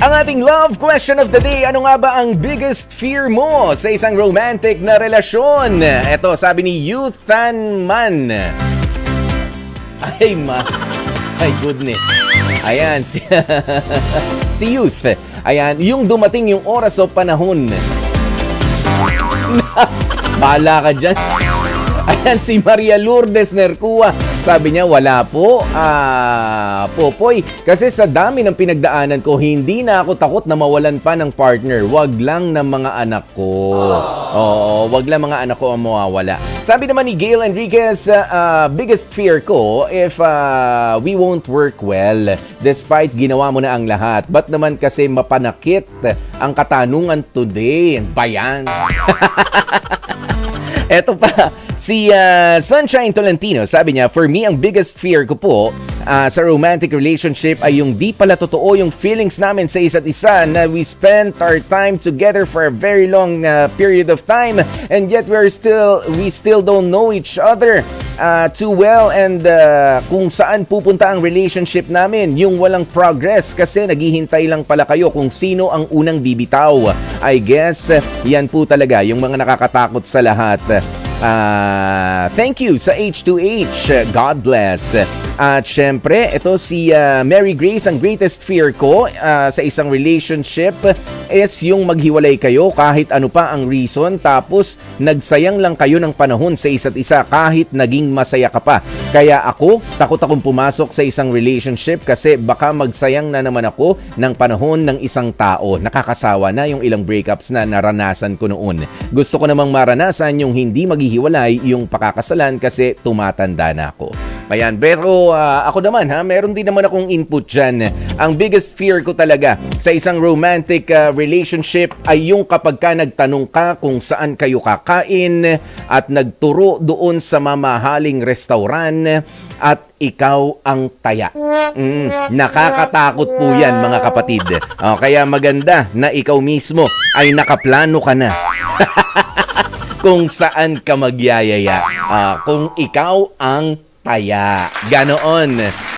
Ang ating love question of the day, ano nga ba ang biggest fear mo sa isang romantic na relasyon? Ito, sabi ni Yuthan Man. Ay, ma. My goodness. Ayan, si, si Youth. Ayan, yung dumating yung oras o panahon. Bahala ka dyan. Ayan, si Maria Lourdes Nercua. Sabi niya, wala po, ah, Popoy. Kasi sa dami ng pinagdaanan ko, hindi na ako takot na mawalan pa ng partner. Wag lang ng mga anak ko. Oo, wag lang mga anak ko ang mawawala. Sabi naman ni Gail Enriquez, ah, biggest fear ko if ah, we won't work well despite ginawa mo na ang lahat. Ba't naman kasi mapanakit ang katanungan today? Bayan. Eto pa, si ah, Sunshine Tolentino, sabi niya, for me, ang biggest fear ko po ah, sa romantic relationship ay yung di pala totoo yung feelings namin sa isa't isa na we spent our time together for a very long ah, period of time and yet we're still, we still don't know each other ah, too well and ah, kung saan pupunta ang relationship namin, yung walang progress kasi naghihintay lang pala kayo kung sino ang unang bibitaw. I guess, yan po talaga yung mga nakakatakot sa lahat. Ah, thank you sa H2H. God bless. At syempre, ito si ah, Mary Grace, ang greatest fear ko ah, sa isang relationship is yung maghiwalay kayo kahit ano pa ang reason tapos nagsayang lang kayo ng panahon sa isa't isa kahit naging masaya ka pa. Kaya ako, takot akong pumasok sa isang relationship kasi baka magsayang na naman ako ng panahon ng isang tao. Nakakasawa na yung ilang breakups na naranasan ko noon. Gusto ko namang maranasan yung hindi maghihiwalay yung pakakasalan kasi tumatanda na ako. Ayan, pero ah, ako naman ha, meron din naman akong input dyan. Ang biggest fear ko talaga sa isang romantic ah, relationship ay yung kapag ka nagtanong ka kung saan kayo kakain at nagturo doon sa mamahaling restaurant at ikaw ang taya. Mm, nakakatakot po yan mga kapatid. Oh, kaya maganda na ikaw mismo ay nakaplano ka na kung saan ka magyayaya. Ah, kung ikaw ang taya. Ganoon.